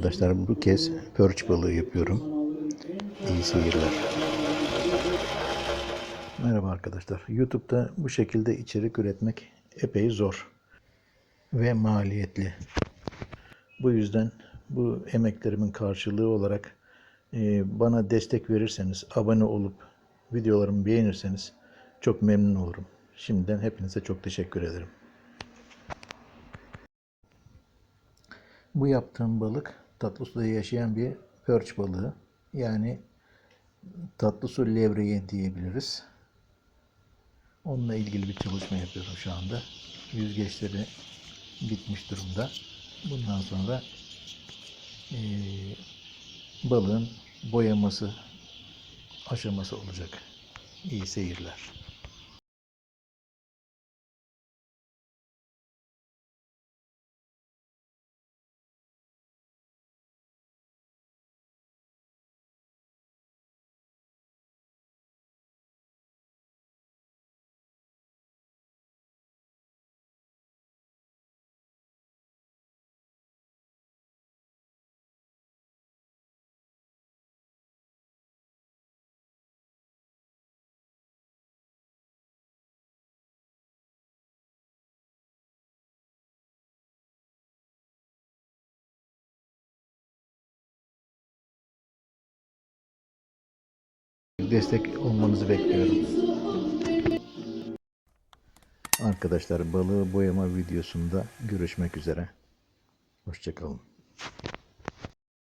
Arkadaşlar bu kez pörç balığı yapıyorum. İyi seyirler. Merhaba arkadaşlar. YouTube'da bu şekilde içerik üretmek epey zor ve maliyetli. Bu yüzden bu emeklerimin karşılığı olarak e, bana destek verirseniz, abone olup videolarımı beğenirseniz çok memnun olurum. Şimdiden hepinize çok teşekkür ederim. Bu yaptığım balık tatlı suda yaşayan bir pörç balığı. Yani tatlı su levreği diyebiliriz. Onunla ilgili bir çalışma yapıyorum şu anda. Yüzgeçleri bitmiş durumda. Bundan sonra eee, balığın boyaması aşaması olacak. İyi seyirler. Destek olmanızı bekliyorum. Arkadaşlar balığı boyama videosunda görüşmek üzere. Hoşçakalın.